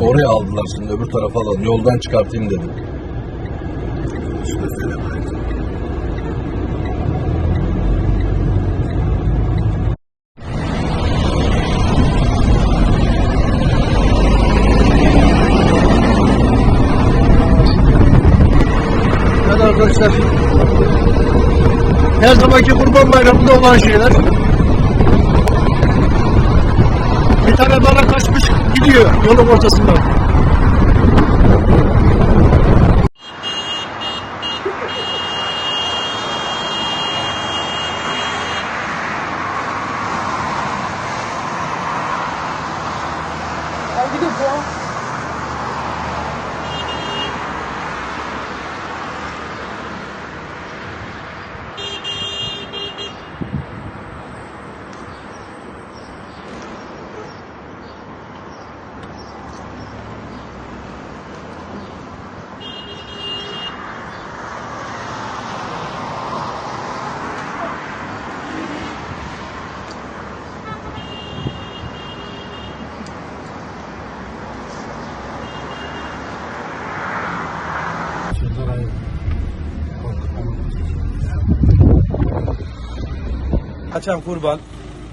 Oraya aldılar şimdi öbür tarafa alalım. Yoldan çıkartayım dedim. Evet arkadaşlar. Her zamanki kurban bayramında olan şeyler. 드디어 연어 보셨습니다. 이게 뭐야? Kaçan kurban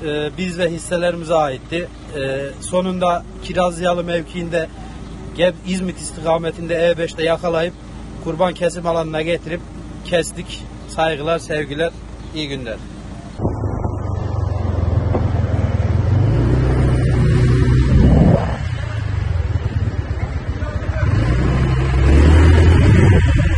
e, biz ve hisselerimize aitti. E, sonunda Kirazyalı mevkiinde İzmit istikametinde E5'te yakalayıp kurban kesim alanına getirip kestik. Saygılar, sevgiler, iyi günler.